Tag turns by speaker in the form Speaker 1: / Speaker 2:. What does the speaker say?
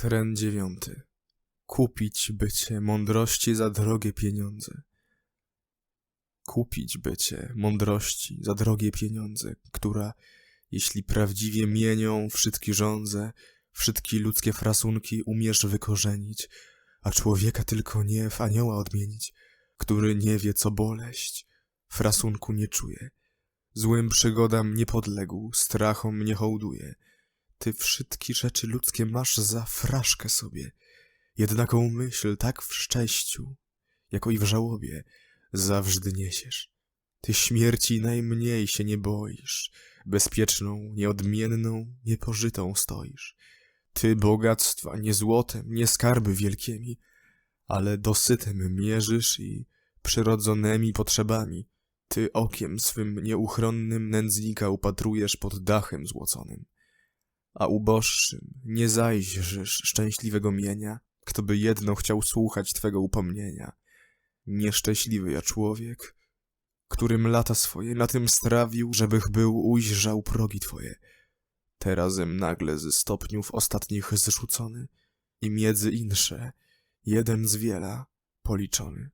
Speaker 1: Tren dziewiąty. Kupić bycie mądrości za drogie pieniądze. Kupić bycie mądrości za drogie pieniądze, która, jeśli prawdziwie mienią wszystkie żądze, wszystkie ludzkie frasunki umiesz wykorzenić, a człowieka tylko nie w anioła odmienić, który nie wie co boleść, frasunku nie czuje, złym przygodam nie podległ, strachom nie hołduje. Ty wszystkie rzeczy ludzkie masz za fraszkę sobie, jednaką myśl tak w szczęściu, jako i w żałobie, zawsze niesiesz. Ty śmierci najmniej się nie boisz, bezpieczną, nieodmienną, niepożytą stoisz. Ty bogactwa nie złotem, nie skarby wielkimi, ale dosytem mierzysz i przyrodzonymi potrzebami. Ty okiem swym nieuchronnym nędznika upatrujesz pod dachem złoconym. A uboższym nie zajrzysz szczęśliwego mienia, kto by jedno chciał słuchać twego upomnienia. Nieszczęśliwy ja człowiek, którym lata swoje na tym strawił, żebych był ujrzał progi twoje. Terazem nagle ze stopniów ostatnich zrzucony i miedzy insze, jeden z wiela policzony.